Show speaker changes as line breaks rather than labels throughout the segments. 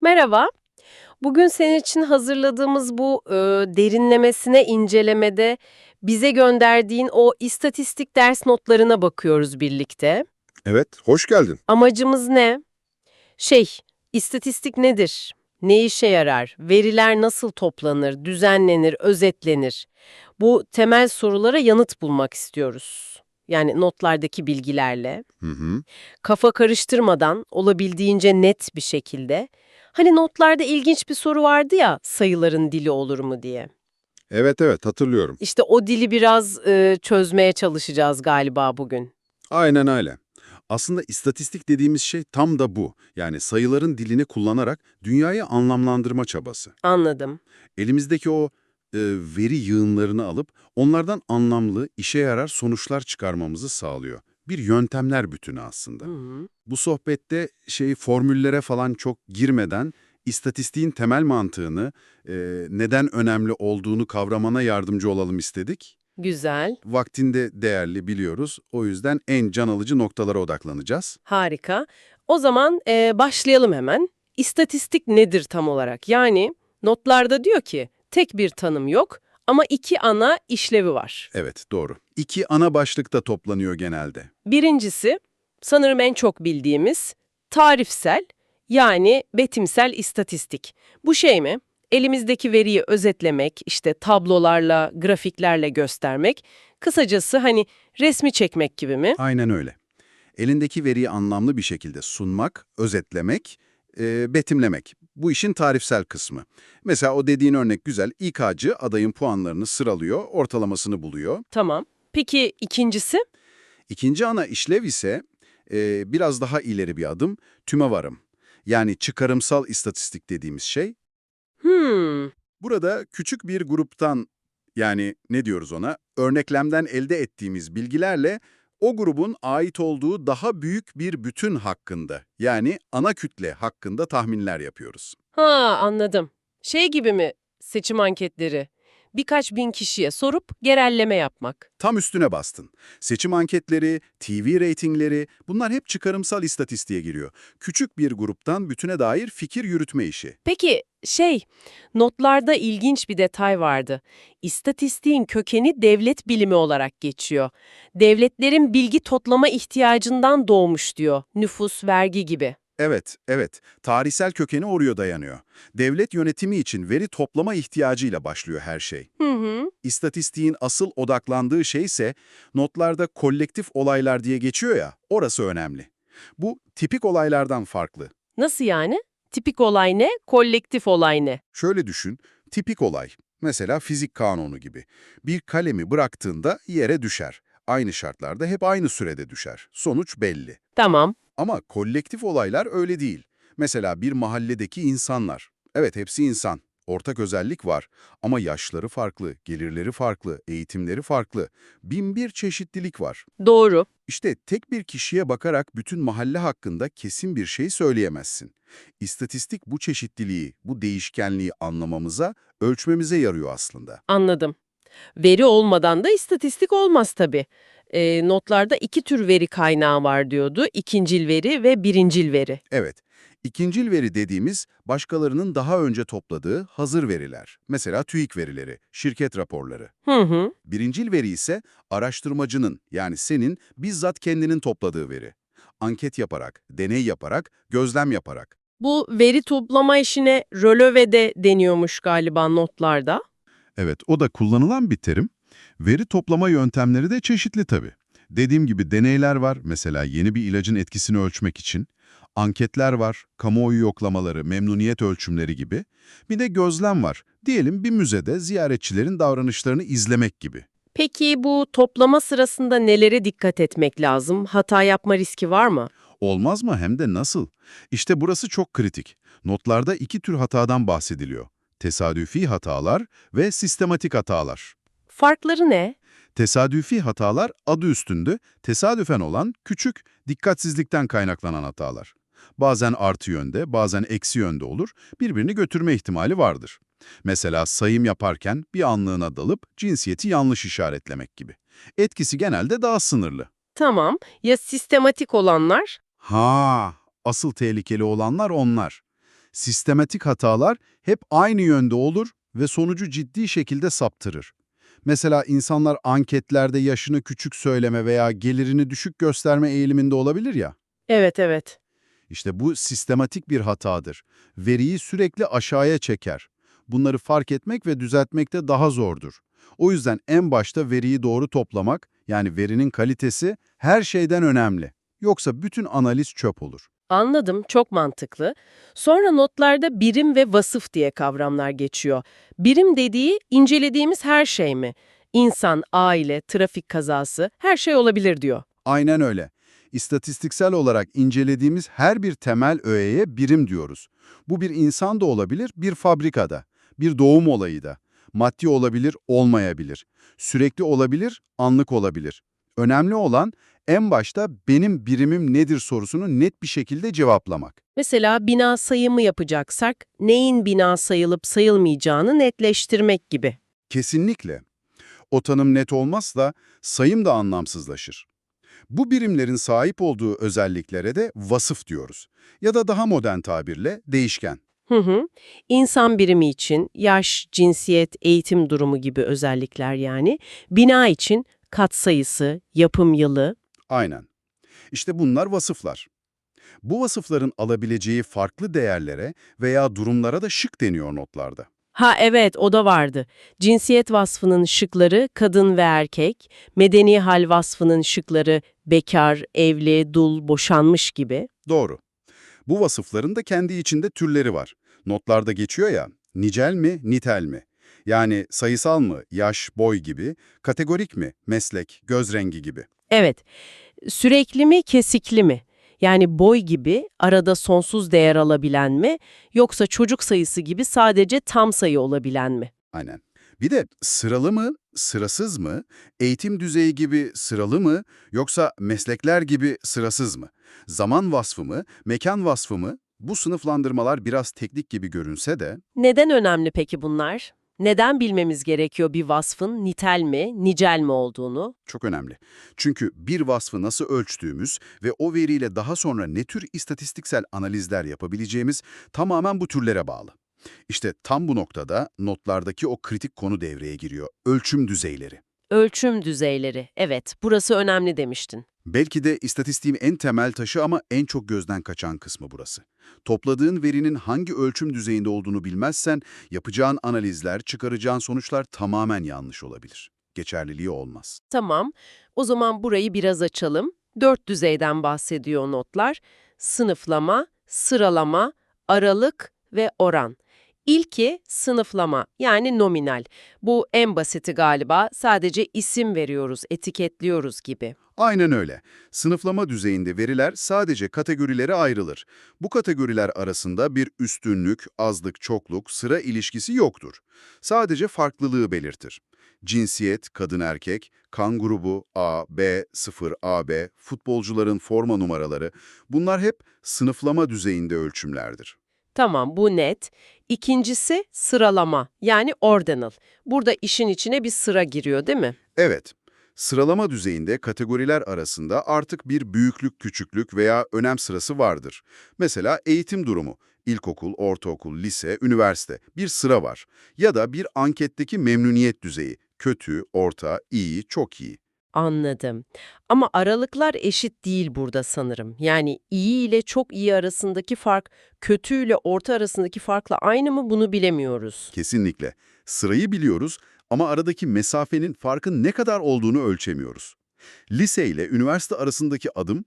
Merhaba. Bugün senin için hazırladığımız bu e, derinlemesine incelemede bize gönderdiğin o istatistik ders notlarına bakıyoruz birlikte.
Evet, hoş geldin.
Amacımız ne? Şey, istatistik nedir? Ne işe yarar? Veriler nasıl toplanır, düzenlenir, özetlenir? Bu temel sorulara yanıt bulmak istiyoruz. Yani notlardaki bilgilerle.
Hı hı.
kafa karıştırmadan olabildiğince net bir şekilde. Hani notlarda ilginç bir soru vardı ya sayıların dili olur mu diye.
Evet evet, hatırlıyorum.
İşte o dili biraz e, çözmeye çalışacağız galiba bugün.
Aynen öyle. Aslında istatistik dediğimiz şey tam da bu. Yani sayıların dilini kullanarak dünyayı anlamlandırma çabası.
Anladım.
Elimizdeki o e, veri yığınlarını alıp onlardan anlamlı, işe yarar sonuçlar çıkarmamızı sağlıyor. Bir yöntemler bütünü aslında.
Hı hı.
Bu sohbette şey formüllere falan çok girmeden istatistiğin temel mantığını, e, neden önemli olduğunu kavramana yardımcı olalım istedik.
Güzel,
Vaktinde değerli biliyoruz. O yüzden en can alıcı noktalara odaklanacağız.
harika. O zaman e, başlayalım hemen. İstatistik nedir tam olarak? Yani notlarda diyor ki tek bir tanım yok ama iki ana işlevi var.
Evet, doğru. İki ana başlıkta toplanıyor genelde.
Birincisi, sanırım en çok bildiğimiz tarifsel yani betimsel istatistik. Bu şey mi? Elimizdeki veriyi özetlemek, işte tablolarla, grafiklerle göstermek, kısacası hani resmi çekmek gibi mi?
Aynen öyle. Elindeki veriyi anlamlı bir şekilde sunmak, özetlemek, e, betimlemek. Bu işin tarifsel kısmı. Mesela o dediğin örnek güzel. İK'cı adayın puanlarını sıralıyor, ortalamasını buluyor.
Tamam. Peki ikincisi?
İkinci ana işlev ise e, biraz daha ileri bir adım, tümevarım. Yani çıkarımsal istatistik dediğimiz şey.
Hmm,
Burada küçük bir gruptan, yani ne diyoruz ona, örneklemden elde ettiğimiz bilgilerle o grubun ait olduğu daha büyük bir bütün hakkında, yani ana kütle hakkında tahminler yapıyoruz.
ha anladım. Şey gibi mi seçim anketleri? Birkaç bin kişiye sorup genelleme yapmak.
Tam üstüne bastın. Seçim anketleri, TV reytingleri bunlar hep çıkarımsal istatistiğe giriyor. Küçük bir gruptan bütüne dair fikir yürütme işi.
Peki şey, notlarda ilginç bir detay vardı. İstatistiğin kökeni devlet bilimi olarak geçiyor. Devletlerin bilgi toplama ihtiyacından doğmuş diyor. Nüfus, vergi gibi.
Evet, evet. Tarihsel kökeni oraya dayanıyor. Devlet yönetimi için veri toplama ihtiyacıyla başlıyor her şey.
Hı hı.
İstatistiğin asıl odaklandığı şey ise notlarda kolektif olaylar diye geçiyor ya, orası önemli. Bu tipik olaylardan farklı.
Nasıl yani? Tipik olay ne? Kolektif olay ne?
Şöyle düşün, tipik olay. Mesela fizik kanunu gibi. Bir kalemi bıraktığında yere düşer. Aynı şartlarda hep aynı sürede düşer. Sonuç belli.
Tamam.
Ama kolektif olaylar öyle değil. Mesela bir mahalledeki insanlar. Evet hepsi insan. Ortak özellik var. Ama yaşları farklı, gelirleri farklı, eğitimleri farklı. Bin bir çeşitlilik var.
Doğru.
İşte tek bir kişiye bakarak bütün mahalle hakkında kesin bir şey söyleyemezsin. İstatistik bu çeşitliliği, bu değişkenliği anlamamıza, ölçmemize yarıyor aslında.
Anladım. Veri olmadan da istatistik olmaz tabii. Ee, notlarda iki tür veri kaynağı var diyordu. İkincil veri ve birincil veri.
Evet, ikincil veri dediğimiz başkalarının daha önce topladığı hazır veriler. Mesela TÜİK verileri, şirket raporları.
Hı hı.
Birincil veri ise araştırmacının yani senin bizzat kendinin topladığı veri. Anket yaparak, deney yaparak, gözlem yaparak.
Bu veri toplama işine röleve de deniyormuş galiba notlarda.
Evet, o da kullanılan bir terim. Veri toplama yöntemleri de çeşitli tabii. Dediğim gibi deneyler var, mesela yeni bir ilacın etkisini ölçmek için. Anketler var, kamuoyu yoklamaları, memnuniyet ölçümleri gibi. Bir de gözlem var. Diyelim bir müzede ziyaretçilerin davranışlarını izlemek gibi.
Peki bu toplama sırasında nelere dikkat etmek lazım? Hata yapma riski var mı?
Olmaz mı hem de nasıl? İşte burası çok kritik. Notlarda iki tür hatadan bahsediliyor. Tesadüfi hatalar ve sistematik hatalar.
Farkları ne?
Tesadüfi hatalar adı üstünde, tesadüfen olan küçük, dikkatsizlikten kaynaklanan hatalar. Bazen artı yönde, bazen eksi yönde olur, birbirini götürme ihtimali vardır. Mesela sayım yaparken bir anlığına dalıp cinsiyeti yanlış işaretlemek gibi. Etkisi genelde daha sınırlı.
Tamam. Ya sistematik olanlar?
Ha, asıl tehlikeli olanlar onlar.
Sistematik hatalar hep aynı yönde olur ve sonucu ciddi şekilde saptırır. Mesela insanlar anketlerde yaşını küçük söyleme veya gelirini düşük gösterme eğiliminde olabilir ya.
Evet, evet.
İşte bu sistematik bir hatadır. Veriyi sürekli aşağıya çeker. Bunları fark etmek ve düzeltmek de daha zordur. O yüzden en başta veriyi doğru toplamak, yani verinin kalitesi her şeyden önemli. Yoksa bütün analiz çöp olur.
Anladım, çok mantıklı. Sonra notlarda birim ve vasıf diye kavramlar geçiyor. Birim dediği incelediğimiz her şey mi? İnsan, aile, trafik kazası, her şey olabilir diyor.
Aynen öyle. İstatistiksel olarak incelediğimiz her bir temel öğeye birim diyoruz. Bu bir insan da olabilir, bir fabrikada, bir doğum olayı da. Maddi olabilir, olmayabilir. Sürekli olabilir, anlık olabilir. Önemli olan en başta benim birimim nedir sorusunu net bir şekilde cevaplamak.
Mesela bina sayımı yapacaksak neyin bina sayılıp sayılmayacağını netleştirmek gibi.
Kesinlikle. O tanım net olmazsa sayım da anlamsızlaşır. Bu birimlerin sahip olduğu özelliklere de vasıf diyoruz. Ya da daha modern tabirle değişken.
Hı hı. İnsan birimi için yaş, cinsiyet, eğitim durumu gibi özellikler yani. Bina için katsayısı, yapım yılı.
Aynen. İşte bunlar vasıflar. Bu vasıfların alabileceği farklı değerlere veya durumlara da şık deniyor notlarda.
Ha evet o da vardı. Cinsiyet vasfının şıkları kadın ve erkek, medeni hal vasfının şıkları bekar, evli, dul, boşanmış gibi.
Doğru. Bu vasıfların da kendi içinde türleri var. Notlarda geçiyor ya, nicel mi, nitel mi? Yani sayısal mı, yaş, boy gibi, kategorik mi, meslek, göz rengi gibi.
Evet, sürekli mi, kesikli mi? Yani boy gibi arada sonsuz değer alabilen mi, yoksa çocuk sayısı gibi sadece tam sayı olabilen mi?
Aynen. Bir de sıralı mı, sırasız mı, eğitim düzeyi gibi sıralı mı, yoksa meslekler gibi sırasız mı? Zaman vasfı mı, mekan vasfı mı? Bu sınıflandırmalar biraz teknik gibi görünse de
Neden önemli peki bunlar? Neden bilmemiz gerekiyor bir vasfın nitel mi, nicel mi olduğunu?
çok önemli. Çünkü bir vasfı nasıl ölçtüğümüz ve o veriyle daha sonra ne tür istatistiksel analizler yapabileceğimiz tamamen bu türlere bağlı. İşte tam bu noktada notlardaki o kritik konu devreye giriyor. Ölçüm düzeyleri.
Ölçüm düzeyleri. Evet, burası önemli demiştin.
Belki de istatistiğin en temel taşı ama en çok gözden kaçan kısmı burası. Topladığın verinin hangi ölçüm düzeyinde olduğunu bilmezsen yapacağın analizler, çıkaracağın sonuçlar tamamen yanlış olabilir. Geçerliliği olmaz.
Tamam, o zaman burayı biraz açalım. Dört düzeyden bahsediyor notlar. Sınıflama, sıralama, aralık ve oran. İlki sınıflama yani nominal. Bu en basiti galiba. Sadece isim veriyoruz, etiketliyoruz gibi.
Aynen öyle. Sınıflama düzeyinde veriler sadece kategorilere ayrılır. Bu kategoriler arasında bir üstünlük, azlık, çokluk, sıra ilişkisi yoktur. Sadece farklılığı belirtir. Cinsiyet, kadın erkek, kan grubu A, B, 0, AB, futbolcuların forma numaraları bunlar hep sınıflama düzeyinde ölçümlerdir.
Tamam, bu net. İkincisi sıralama yani ordinal. Burada işin içine bir sıra giriyor değil mi?
Evet, sıralama düzeyinde kategoriler arasında artık bir büyüklük, küçüklük veya önem sırası vardır. Mesela eğitim durumu, ilkokul, ortaokul, lise, üniversite bir sıra var. Ya da bir anketteki memnuniyet düzeyi, kötü, orta, iyi, çok iyi.
Anladım. Ama aralıklar eşit değil burada sanırım. Yani iyi ile çok iyi arasındaki fark, kötü ile orta arasındaki farkla aynı mı bunu bilemiyoruz.
Kesinlikle. Sırayı biliyoruz ama aradaki mesafenin farkın ne kadar olduğunu ölçemiyoruz. Lise ile üniversite arasındaki adım,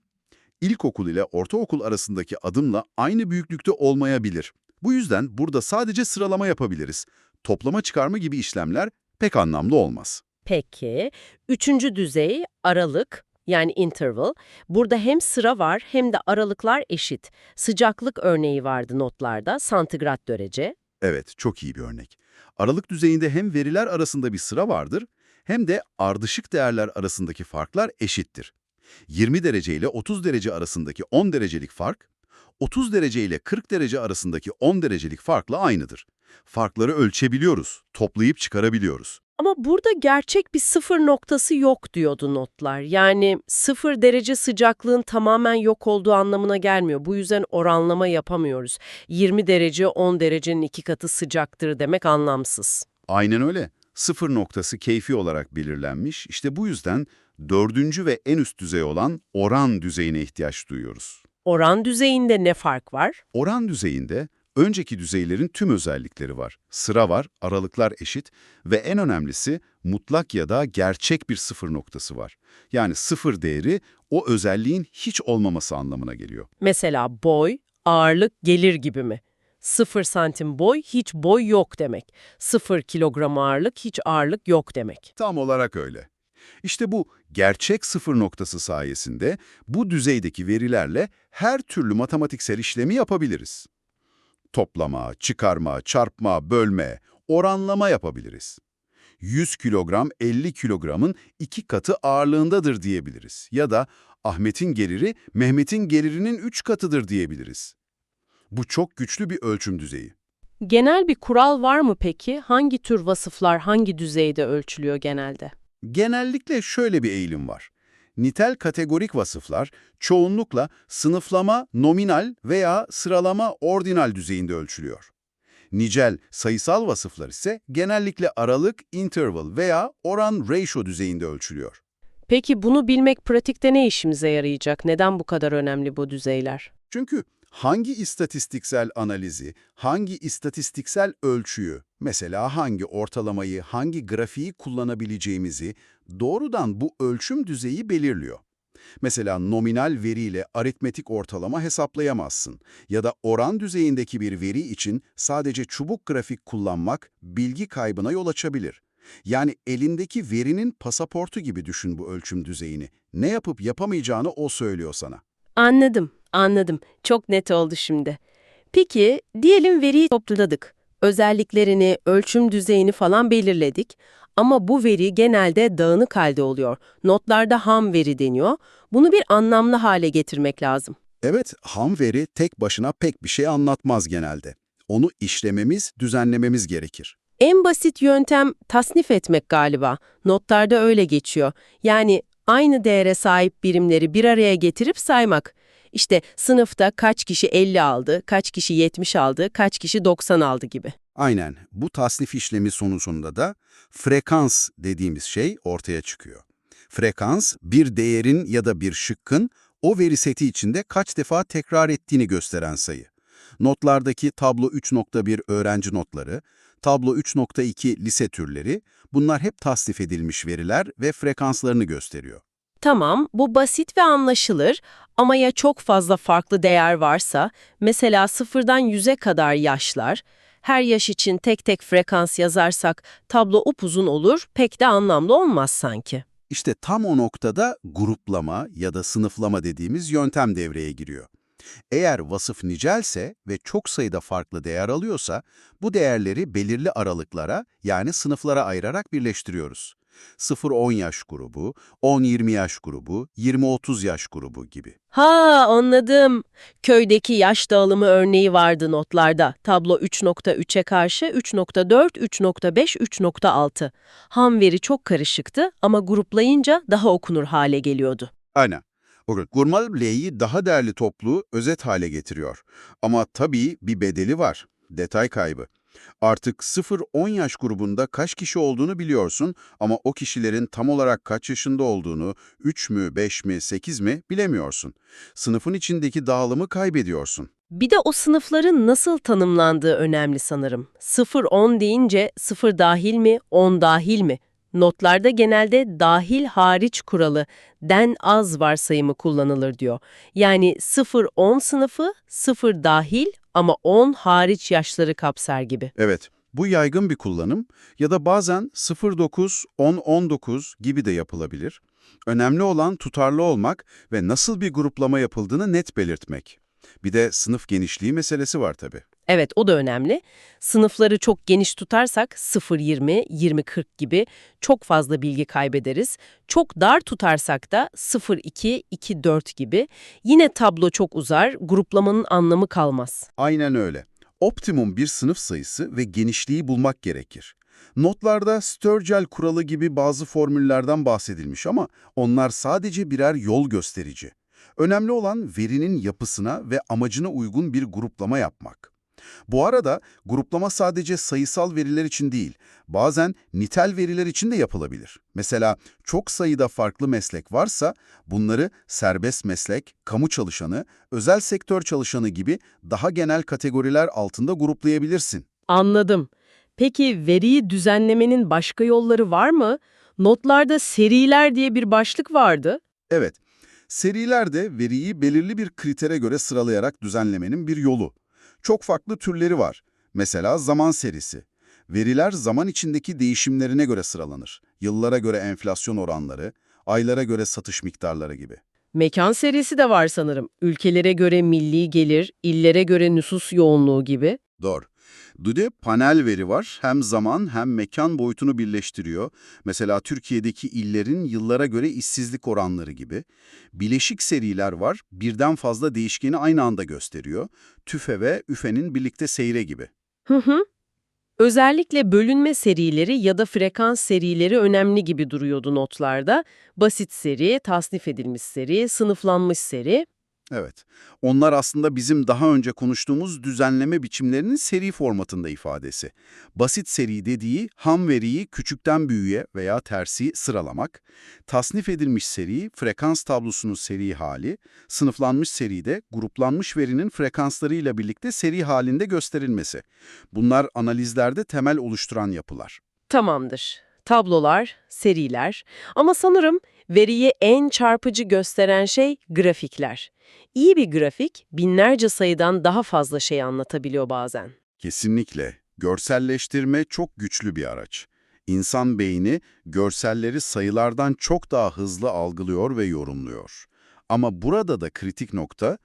ilkokul ile ortaokul arasındaki adımla aynı büyüklükte olmayabilir. Bu yüzden burada sadece sıralama yapabiliriz. Toplama çıkarma gibi işlemler pek anlamlı olmaz.
Peki, üçüncü düzey aralık yani interval. Burada hem sıra var hem de aralıklar eşit. Sıcaklık örneği vardı notlarda, santigrat derece.
Evet, çok iyi bir örnek. Aralık düzeyinde hem veriler arasında bir sıra vardır, hem de ardışık değerler arasındaki farklar eşittir. 20 derece ile 30 derece arasındaki 10 derecelik fark, 30 derece ile 40 derece arasındaki 10 derecelik farkla aynıdır. Farkları ölçebiliyoruz, toplayıp çıkarabiliyoruz.
Ama burada gerçek bir sıfır noktası yok diyordu notlar. Yani sıfır derece sıcaklığın tamamen yok olduğu anlamına gelmiyor. Bu yüzden oranlama yapamıyoruz. 20 derece 10 derecenin iki katı sıcaktır demek anlamsız.
Aynen öyle. Sıfır noktası keyfi olarak belirlenmiş. İşte bu yüzden dördüncü ve en üst düzey olan oran düzeyine ihtiyaç duyuyoruz.
Oran düzeyinde ne fark var?
Oran düzeyinde önceki düzeylerin tüm özellikleri var. Sıra var, aralıklar eşit ve en önemlisi mutlak ya da gerçek bir sıfır noktası var. Yani sıfır değeri o özelliğin hiç olmaması anlamına geliyor.
Mesela boy, ağırlık, gelir gibi mi? 0 santim boy, hiç boy yok demek. 0 kilogram ağırlık, hiç ağırlık yok demek.
Tam olarak öyle. İşte bu gerçek sıfır noktası sayesinde bu düzeydeki verilerle her türlü matematiksel işlemi yapabiliriz. Toplama, çıkarma, çarpma, bölme, oranlama yapabiliriz. 100 kilogram 50 kilogramın iki katı ağırlığındadır diyebiliriz. Ya da Ahmet'in geliri Mehmet'in gelirinin üç katıdır diyebiliriz. Bu çok güçlü bir ölçüm düzeyi.
Genel bir kural var mı peki? Hangi tür vasıflar hangi düzeyde ölçülüyor genelde?
Genellikle şöyle bir eğilim var. Nitel kategorik vasıflar çoğunlukla sınıflama nominal veya sıralama ordinal düzeyinde ölçülüyor. Nicel sayısal vasıflar ise genellikle aralık interval veya oran ratio düzeyinde ölçülüyor.
Peki bunu bilmek pratikte ne işimize yarayacak? Neden bu kadar önemli bu düzeyler?
Çünkü hangi istatistiksel analizi, hangi istatistiksel ölçüyü, mesela hangi ortalamayı, hangi grafiği kullanabileceğimizi doğrudan bu ölçüm düzeyi belirliyor. Mesela nominal veriyle aritmetik ortalama hesaplayamazsın ya da oran düzeyindeki bir veri için sadece çubuk grafik kullanmak bilgi kaybına yol açabilir. Yani elindeki verinin pasaportu gibi düşün bu ölçüm düzeyini. Ne yapıp yapamayacağını o söylüyor sana.
Anladım, anladım. Çok net oldu şimdi. Peki, diyelim veriyi topladık. Özelliklerini, ölçüm düzeyini falan belirledik. Ama bu veri genelde dağınık halde oluyor. Notlarda ham veri deniyor. Bunu bir anlamlı hale getirmek lazım.
Evet, ham veri tek başına pek bir şey anlatmaz genelde. Onu işlememiz, düzenlememiz gerekir.
En basit yöntem tasnif etmek galiba. Notlarda öyle geçiyor. Yani aynı değere sahip birimleri bir araya getirip saymak. İşte sınıfta kaç kişi 50 aldı, kaç kişi 70 aldı, kaç kişi 90 aldı gibi.
Aynen, bu tasnif işlemi sonucunda da frekans dediğimiz şey ortaya çıkıyor. Frekans, bir değerin ya da bir şıkkın o veri seti içinde kaç defa tekrar ettiğini gösteren sayı. Notlardaki tablo 3.1 öğrenci notları, tablo 3.2 lise türleri, bunlar hep tasnif edilmiş veriler ve frekanslarını gösteriyor.
Tamam, bu basit ve anlaşılır ama ya çok fazla farklı değer varsa, mesela sıfırdan 100'e kadar yaşlar, her yaş için tek tek frekans yazarsak tablo upuzun olur, pek de anlamlı olmaz sanki.
İşte tam o noktada gruplama ya da sınıflama dediğimiz yöntem devreye giriyor. Eğer vasıf nicelse ve çok sayıda farklı değer alıyorsa, bu değerleri belirli aralıklara yani sınıflara ayırarak birleştiriyoruz. 0-10 yaş grubu, 10-20 yaş grubu, 20-30 yaş grubu gibi.
Ha anladım. Köydeki yaş dağılımı örneği vardı notlarda. Tablo 3.3'e karşı 3.4, 3.5, 3.6. Ham veri çok karışıktı ama gruplayınca daha okunur hale geliyordu.
Aynen. Bakın, Gurmal L'yi daha değerli toplu, özet hale getiriyor. Ama tabii bir bedeli var. Detay kaybı. Artık 0-10 yaş grubunda kaç kişi olduğunu biliyorsun ama o kişilerin tam olarak kaç yaşında olduğunu, 3 mü, 5 mi, 8 mi bilemiyorsun. Sınıfın içindeki dağılımı kaybediyorsun.
Bir de o sınıfların nasıl tanımlandığı önemli sanırım. 0-10 deyince 0 dahil mi, 10 dahil mi? Notlarda genelde dahil hariç kuralı, den az varsayımı kullanılır diyor. Yani 0-10 sınıfı 0 dahil ama 10 hariç yaşları kapsar gibi.
Evet, bu yaygın bir kullanım ya da bazen 0-9, 10-19 gibi de yapılabilir. Önemli olan tutarlı olmak ve nasıl bir gruplama yapıldığını net belirtmek. Bir de sınıf genişliği meselesi var tabii.
Evet o da önemli. Sınıfları çok geniş tutarsak 0-20, 20-40 gibi çok fazla bilgi kaybederiz. Çok dar tutarsak da 0-2, 2-4 gibi. Yine tablo çok uzar, gruplamanın anlamı kalmaz.
Aynen öyle. Optimum bir sınıf sayısı ve genişliği bulmak gerekir. Notlarda Sturgill kuralı gibi bazı formüllerden bahsedilmiş ama onlar sadece birer yol gösterici. Önemli olan verinin yapısına ve amacına uygun bir gruplama yapmak. Bu arada gruplama sadece sayısal veriler için değil, bazen nitel veriler için de yapılabilir. Mesela çok sayıda farklı meslek varsa bunları serbest meslek, kamu çalışanı, özel sektör çalışanı gibi daha genel kategoriler altında gruplayabilirsin.
Anladım. Peki veriyi düzenlemenin başka yolları var mı? Notlarda seriler diye bir başlık vardı.
Evet, seriler de veriyi belirli bir kritere göre sıralayarak düzenlemenin bir yolu. Çok farklı türleri var. Mesela zaman serisi. Veriler zaman içindeki değişimlerine göre sıralanır. Yıllara göre enflasyon oranları, aylara göre satış miktarları gibi.
Mekan serisi de var sanırım. Ülkelere göre milli gelir, illere göre nüfus yoğunluğu gibi.
Doğru. Bir de panel veri var. Hem zaman hem mekan boyutunu birleştiriyor. Mesela Türkiye'deki illerin yıllara göre işsizlik oranları gibi. Bileşik seriler var. Birden fazla değişkeni aynı anda gösteriyor. TÜFE ve ÜFE'nin birlikte seyre gibi.
Hı hı. Özellikle bölünme serileri ya da frekans serileri önemli gibi duruyordu notlarda. Basit seri, tasnif edilmiş seri, sınıflanmış seri.
Evet. Onlar aslında bizim daha önce konuştuğumuz düzenleme biçimlerinin seri formatında ifadesi. Basit seri dediği ham veriyi küçükten büyüğe veya tersi sıralamak. Tasnif edilmiş seri, frekans tablosunun seri hali. Sınıflanmış seri de gruplanmış verinin frekanslarıyla birlikte seri halinde gösterilmesi. Bunlar analizlerde temel oluşturan yapılar.
Tamamdır. Tablolar, seriler ama sanırım veriyi en çarpıcı gösteren şey grafikler. İyi bir grafik binlerce sayıdan daha fazla şey anlatabiliyor bazen.
Kesinlikle. Görselleştirme çok güçlü bir araç. İnsan beyni görselleri sayılardan çok daha hızlı algılıyor ve yorumluyor. Ama burada da kritik nokta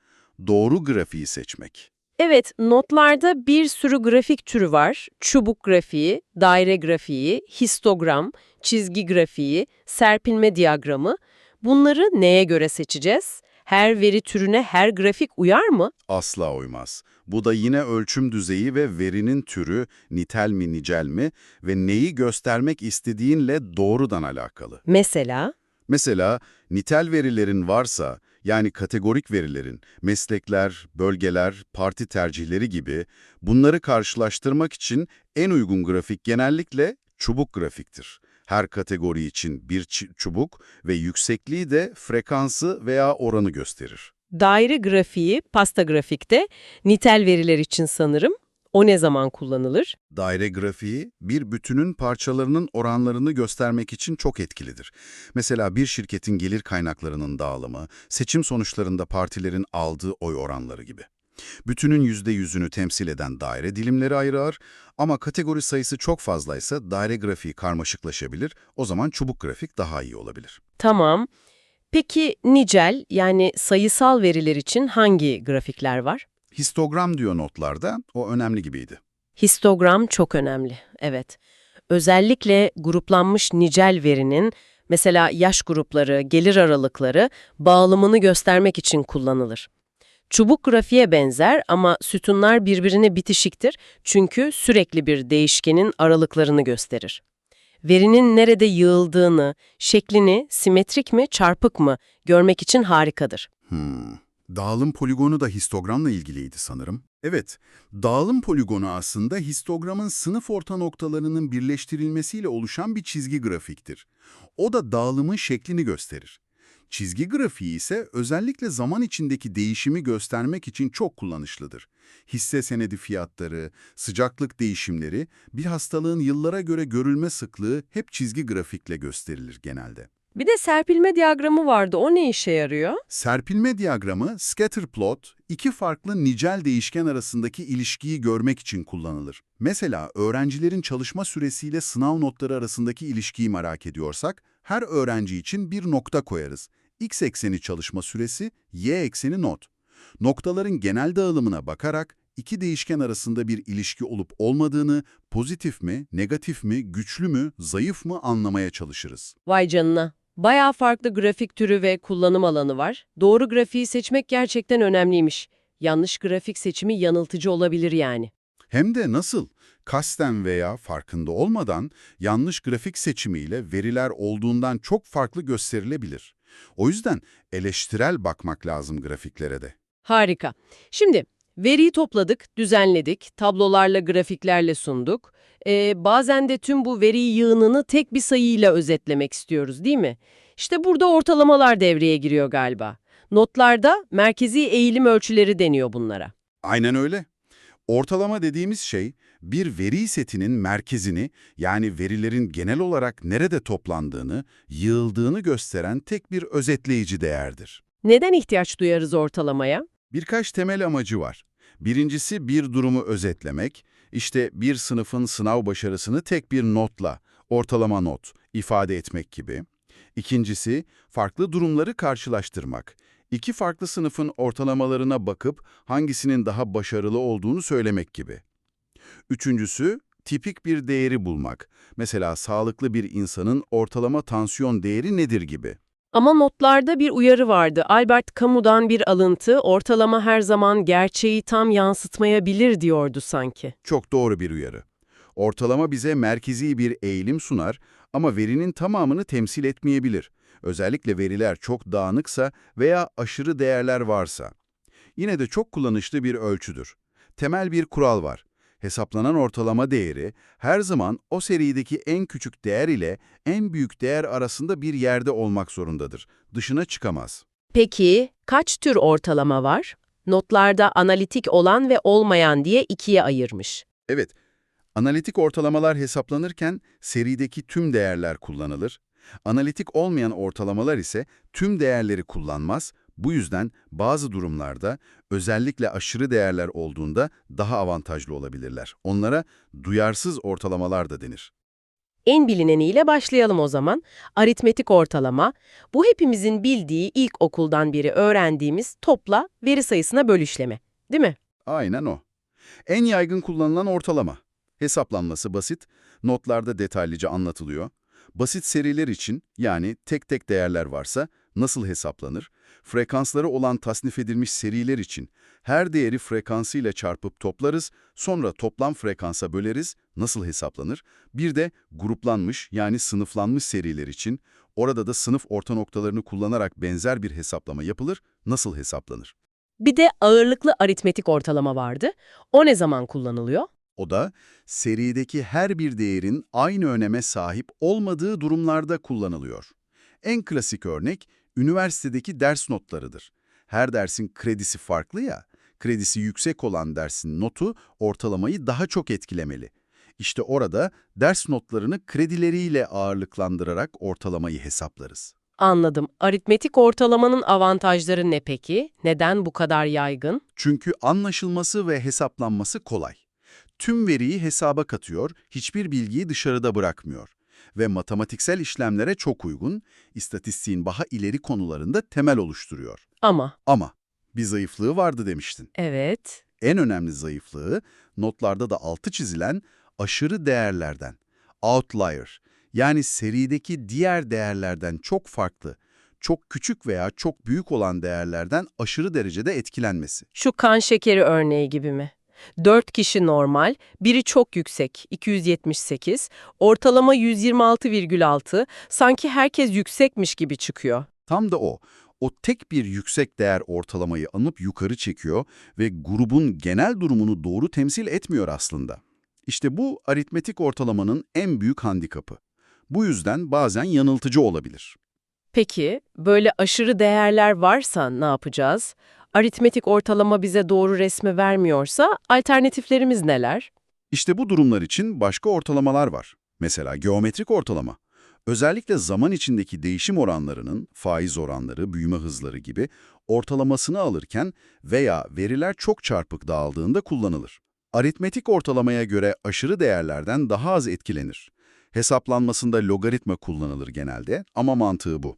doğru grafiği seçmek.
Evet, notlarda bir sürü grafik türü var. Çubuk grafiği, daire grafiği, histogram, çizgi grafiği, serpilme diyagramı. Bunları neye göre seçeceğiz? Her veri türüne her grafik uyar mı?
Asla uymaz. Bu da yine ölçüm düzeyi ve verinin türü, nitel mi nicel mi ve neyi göstermek istediğinle doğrudan alakalı.
Mesela,
Mesela nitel verilerin varsa, yani kategorik verilerin, meslekler, bölgeler, parti tercihleri gibi bunları karşılaştırmak için en uygun grafik genellikle çubuk grafiktir. Her kategori için bir çubuk ve yüksekliği de frekansı veya oranı gösterir.
daire grafiği, pasta grafikte, nitel veriler için sanırım. O ne zaman kullanılır?
Daire grafiği bir bütünün parçalarının oranlarını göstermek için çok etkilidir. Mesela bir şirketin gelir kaynaklarının dağılımı, seçim sonuçlarında partilerin aldığı oy oranları gibi. Bütünün %100'ünü temsil eden daire dilimleri ayırır ama kategori sayısı çok fazlaysa daire grafiği karmaşıklaşabilir, o zaman çubuk grafik daha iyi olabilir.
Tamam. Peki nicel yani sayısal veriler için hangi grafikler var?
Histogram diyor notlarda, o önemli gibiydi.
Histogram çok önemli, evet. Özellikle gruplanmış nicel verinin, mesela yaş grupları, gelir aralıkları, bağlamını göstermek için kullanılır. Çubuk grafiğe benzer ama sütunlar birbirine bitişiktir çünkü sürekli bir değişkenin aralıklarını gösterir. Verinin nerede yığıldığını, şeklini, simetrik mi, çarpık mı görmek için harikadır.
Hmm. Dağılım poligonu da histogramla ilgiliydi sanırım. Evet, dağılım poligonu aslında histogramın sınıf orta noktalarının birleştirilmesiyle oluşan bir çizgi grafiktir. O da dağılımın şeklini gösterir. Çizgi grafiği ise özellikle zaman içindeki değişimi göstermek için çok kullanışlıdır. Hisse senedi fiyatları, sıcaklık değişimleri, bir hastalığın yıllara göre görülme sıklığı hep çizgi grafikle gösterilir genelde.
Bir de serpilme diyagramı vardı. O ne işe yarıyor?
Serpilme diyagramı, scatter plot, iki farklı nicel değişken arasındaki ilişkiyi görmek için kullanılır. Mesela öğrencilerin çalışma süresiyle sınav notları arasındaki ilişkiyi merak ediyorsak, her öğrenci için bir nokta koyarız. X ekseni çalışma süresi, Y ekseni not. Noktaların genel dağılımına bakarak iki değişken arasında bir ilişki olup olmadığını, pozitif mi, negatif mi, güçlü mü, zayıf mı anlamaya çalışırız.
Vay canına. Bayağı farklı grafik türü ve kullanım alanı var. Doğru grafiği seçmek gerçekten önemliymiş. Yanlış grafik seçimi yanıltıcı olabilir yani.
Hem de nasıl? Kasten veya farkında olmadan yanlış grafik seçimiyle veriler olduğundan çok farklı gösterilebilir. O yüzden eleştirel bakmak lazım grafiklere de.
Harika. Şimdi veriyi topladık, düzenledik, tablolarla, grafiklerle sunduk. Ee, bazen de tüm bu veri yığınını tek bir sayıyla özetlemek istiyoruz değil mi? İşte burada ortalamalar devreye giriyor galiba. Notlarda merkezi eğilim ölçüleri deniyor bunlara.
Aynen öyle. Ortalama dediğimiz şey bir veri setinin merkezini yani verilerin genel olarak nerede toplandığını, yığıldığını gösteren tek bir özetleyici değerdir.
Neden ihtiyaç duyarız ortalamaya?
Birkaç temel amacı var. Birincisi bir durumu özetlemek, işte bir sınıfın sınav başarısını tek bir notla, ortalama not, ifade etmek gibi. İkincisi, farklı durumları karşılaştırmak. İki farklı sınıfın ortalamalarına bakıp hangisinin daha başarılı olduğunu söylemek gibi. Üçüncüsü, tipik bir değeri bulmak. Mesela sağlıklı bir insanın ortalama tansiyon değeri nedir gibi.
Ama notlarda bir uyarı vardı. Albert Camus'dan bir alıntı, ortalama her zaman gerçeği tam yansıtmayabilir diyordu sanki.
Çok doğru bir uyarı. Ortalama bize merkezi bir eğilim sunar ama verinin tamamını temsil etmeyebilir. Özellikle veriler çok dağınıksa veya aşırı değerler varsa. Yine de çok kullanışlı bir ölçüdür. Temel bir kural var. Hesaplanan ortalama değeri her zaman o serideki en küçük değer ile en büyük değer arasında bir yerde olmak zorundadır. Dışına çıkamaz.
Peki kaç tür ortalama var? Notlarda analitik olan ve olmayan diye ikiye ayırmış.
Evet, analitik ortalamalar hesaplanırken serideki tüm değerler kullanılır. Analitik olmayan ortalamalar ise tüm değerleri kullanmaz. Bu yüzden bazı durumlarda özellikle aşırı değerler olduğunda daha avantajlı olabilirler. Onlara duyarsız ortalamalar da denir.
En bilineniyle başlayalım o zaman. Aritmetik ortalama, bu hepimizin bildiği ilk okuldan beri öğrendiğimiz topla veri sayısına böl işlemi. Değil mi?
Aynen o. En yaygın kullanılan ortalama. Hesaplanması basit, notlarda detaylıca anlatılıyor. Basit seriler için yani tek tek değerler varsa nasıl hesaplanır? Frekansları olan tasnif edilmiş seriler için her değeri frekansıyla çarpıp toplarız, sonra toplam frekansa böleriz, nasıl hesaplanır? Bir de gruplanmış yani sınıflanmış seriler için orada da sınıf orta noktalarını kullanarak benzer bir hesaplama yapılır, nasıl hesaplanır?
Bir de ağırlıklı aritmetik ortalama vardı. O ne zaman kullanılıyor?
O da serideki her bir değerin aynı öneme sahip olmadığı durumlarda kullanılıyor. En klasik örnek üniversitedeki ders notlarıdır. Her dersin kredisi farklı ya, kredisi yüksek olan dersin notu ortalamayı daha çok etkilemeli. İşte orada ders notlarını kredileriyle ağırlıklandırarak ortalamayı hesaplarız.
Anladım. Aritmetik ortalamanın avantajları ne peki? Neden bu kadar yaygın?
Çünkü anlaşılması ve hesaplanması kolay. Tüm veriyi hesaba katıyor, hiçbir bilgiyi dışarıda bırakmıyor. Ve matematiksel işlemlere çok uygun, istatistiğin daha ileri konularında temel oluşturuyor.
Ama
Ama bir zayıflığı vardı demiştin.
evet,
En önemli zayıflığı notlarda da altı çizilen aşırı değerlerden. Outlier yani serideki diğer değerlerden çok farklı, çok küçük veya çok büyük olan değerlerden aşırı derecede etkilenmesi.
şu kan şekeri örneği gibi mi? 4 kişi normal, biri çok yüksek, 278, ortalama 126,6, sanki herkes yüksekmiş gibi çıkıyor.
Tam da o. O tek bir yüksek değer ortalamayı anıp yukarı çekiyor ve grubun genel durumunu doğru temsil etmiyor aslında. İşte bu aritmetik ortalamanın en büyük handikapı. Bu yüzden bazen yanıltıcı olabilir.
Peki, böyle aşırı değerler varsa ne yapacağız? Aritmetik ortalama bize doğru resmi vermiyorsa alternatiflerimiz neler?
İşte bu durumlar için başka ortalamalar var. Mesela geometrik ortalama. Özellikle zaman içindeki değişim oranlarının, faiz oranları, büyüme hızları gibi ortalamasını alırken veya veriler çok çarpık dağıldığında kullanılır. Aritmetik ortalamaya göre aşırı değerlerden daha az etkilenir. Hesaplanmasında logaritma kullanılır genelde ama mantığı bu.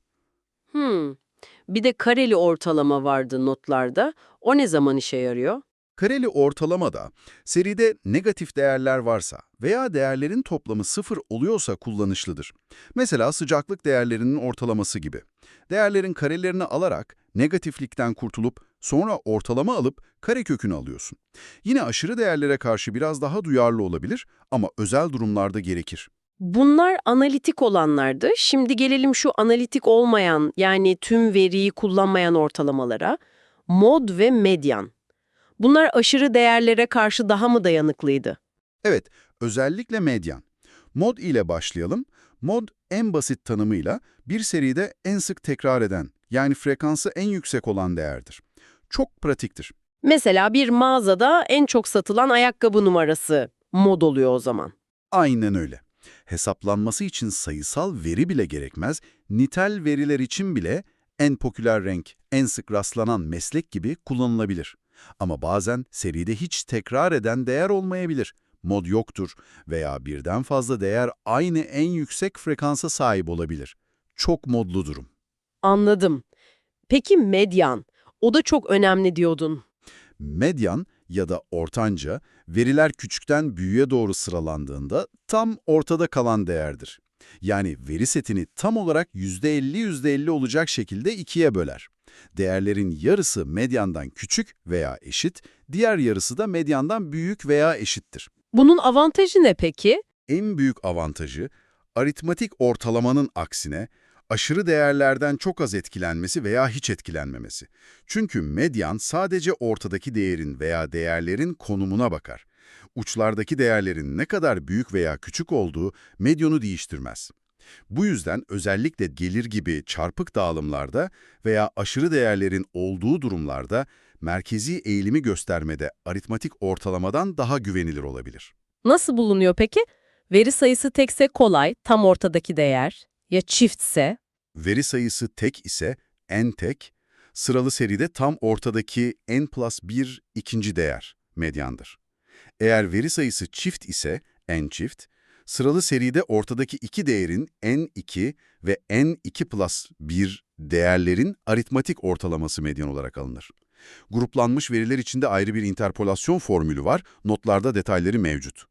Hmm. Bir de kareli ortalama vardı notlarda. O ne zaman işe yarıyor?
Kareli ortalamada seride negatif değerler varsa veya değerlerin toplamı sıfır oluyorsa kullanışlıdır. Mesela sıcaklık değerlerinin ortalaması gibi. Değerlerin karelerini alarak negatiflikten kurtulup sonra ortalama alıp karekökünü alıyorsun. Yine aşırı değerlere karşı biraz daha duyarlı olabilir ama özel durumlarda gerekir.
Bunlar analitik olanlardı. Şimdi gelelim şu analitik olmayan yani tüm veriyi kullanmayan ortalamalara. Mod ve medyan. Bunlar aşırı değerlere karşı daha mı dayanıklıydı?
Evet, özellikle medyan. Mod ile başlayalım. Mod en basit tanımıyla bir seride en sık tekrar eden, yani frekansı en yüksek olan değerdir. Çok pratiktir.
Mesela bir mağazada en çok satılan ayakkabı numarası mod oluyor o zaman.
Aynen öyle. Hesaplanması için sayısal veri bile gerekmez, nitel veriler için bile en popüler renk, en sık rastlanan meslek gibi kullanılabilir. Ama bazen seride hiç tekrar eden değer olmayabilir. Mod yoktur veya birden fazla değer aynı en yüksek frekansa sahip olabilir. Çok modlu durum.
Anladım. Peki medyan? O da çok önemli diyordun.
Medyan ya da ortanca, veriler küçükten büyüğe doğru sıralandığında tam ortada kalan değerdir. Yani veri setini tam olarak %50-%50 olacak şekilde ikiye böler. Değerlerin yarısı medyandan küçük veya eşit, diğer yarısı da medyandan büyük veya eşittir.
Bunun avantajı ne peki?
En büyük avantajı, aritmatik ortalamanın aksine aşırı değerlerden çok az etkilenmesi veya hiç etkilenmemesi. Çünkü medyan sadece ortadaki değerin veya değerlerin konumuna bakar. Uçlardaki değerlerin ne kadar büyük veya küçük olduğu medyonu değiştirmez. Bu yüzden özellikle gelir gibi çarpık dağılımlarda veya aşırı değerlerin olduğu durumlarda merkezi eğilimi göstermede aritmatik ortalamadan daha güvenilir olabilir.
Nasıl bulunuyor peki? Veri sayısı tekse kolay, tam ortadaki değer. Ya çiftse?
Veri sayısı tek ise n tek, sıralı seride tam ortadaki n plus 1 ikinci değer, medyandır. Eğer veri sayısı çift ise n çift, sıralı seride ortadaki iki değerin n2 ve n2 plus 1 değerlerin aritmatik ortalaması medyan olarak alınır. Gruplanmış veriler içinde ayrı bir interpolasyon formülü var, notlarda detayları mevcut.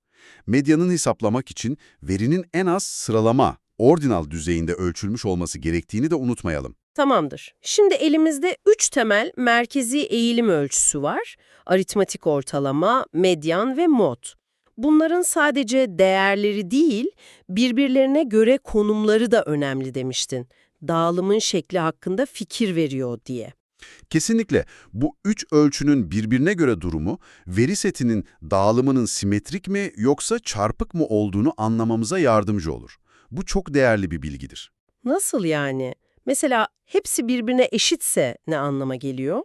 Medyanın hesaplamak için verinin en az sıralama, ordinal düzeyinde ölçülmüş olması gerektiğini de unutmayalım.
Tamamdır. Şimdi elimizde üç temel merkezi eğilim ölçüsü var. Aritmatik ortalama, medyan ve mod. Bunların sadece değerleri değil, birbirlerine göre konumları da önemli demiştin. Dağılımın şekli hakkında fikir veriyor diye.
Kesinlikle bu üç ölçünün birbirine göre durumu, veri setinin dağılımının simetrik mi yoksa çarpık mı olduğunu anlamamıza yardımcı olur. Bu çok değerli bir bilgidir.
Nasıl yani? Mesela hepsi birbirine eşitse ne anlama geliyor?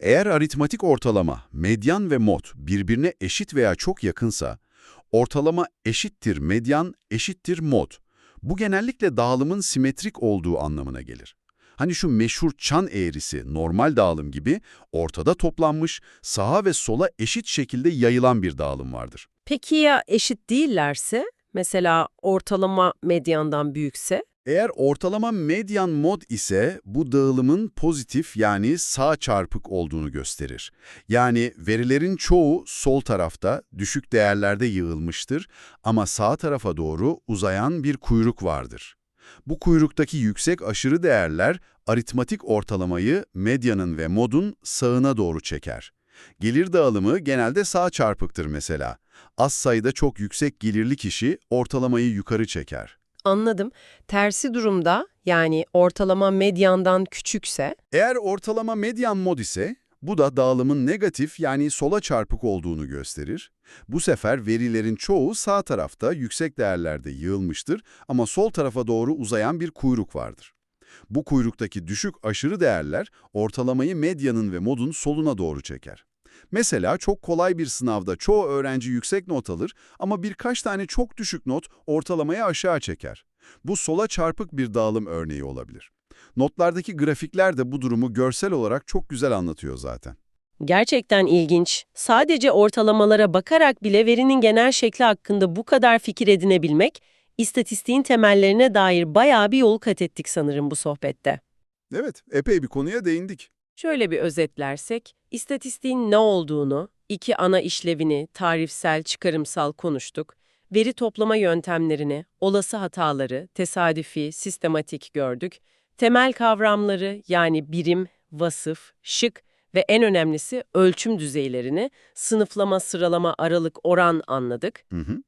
Eğer aritmatik ortalama, medyan ve mod birbirine eşit veya çok yakınsa, ortalama eşittir medyan eşittir mod. Bu genellikle dağılımın simetrik olduğu anlamına gelir. Hani şu meşhur çan eğrisi normal dağılım gibi ortada toplanmış, sağa ve sola eşit şekilde yayılan bir dağılım vardır.
Peki ya eşit değillerse? Mesela ortalama medyandan büyükse?
Eğer ortalama medyan mod ise bu dağılımın pozitif yani sağ çarpık olduğunu gösterir. Yani verilerin çoğu sol tarafta düşük değerlerde yığılmıştır ama sağ tarafa doğru uzayan bir kuyruk vardır. Bu kuyruktaki yüksek aşırı değerler aritmatik ortalamayı medyanın ve modun sağına doğru çeker. Gelir dağılımı genelde sağ çarpıktır mesela. Az sayıda çok yüksek gelirli kişi ortalamayı yukarı çeker.
Anladım. Tersi durumda yani ortalama medyandan küçükse?
Eğer ortalama medyan mod ise bu da dağılımın negatif yani sola çarpık olduğunu gösterir. Bu sefer verilerin çoğu sağ tarafta yüksek değerlerde yığılmıştır ama sol tarafa doğru uzayan bir kuyruk vardır. Bu kuyruktaki düşük aşırı değerler ortalamayı medyanın ve modun soluna doğru çeker. Mesela çok kolay bir sınavda çoğu öğrenci yüksek not alır ama birkaç tane çok düşük not ortalamayı aşağı çeker. Bu sola çarpık bir dağılım örneği olabilir. Notlardaki grafikler de bu durumu görsel olarak çok güzel anlatıyor zaten.
Gerçekten ilginç. Sadece ortalamalara bakarak bile verinin genel şekli hakkında bu kadar fikir edinebilmek, istatistiğin temellerine dair bayağı bir yol kat ettik sanırım bu sohbette.
Evet, epey bir konuya değindik.
Şöyle bir özetlersek, istatistiğin ne olduğunu, iki ana işlevini, tarifsel, çıkarımsal konuştuk. Veri toplama yöntemlerini, olası hataları, tesadüfi, sistematik gördük. Temel kavramları yani birim, vasıf, şık ve en önemlisi ölçüm düzeylerini, sınıflama, sıralama, aralık, oran anladık.
Hı hı.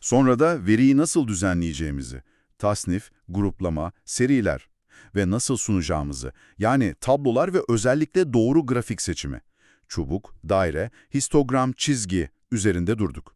Sonra da veriyi nasıl düzenleyeceğimizi, tasnif, gruplama, seriler ve nasıl sunacağımızı, yani tablolar ve özellikle doğru grafik seçimi, çubuk, daire, histogram, çizgi üzerinde durduk.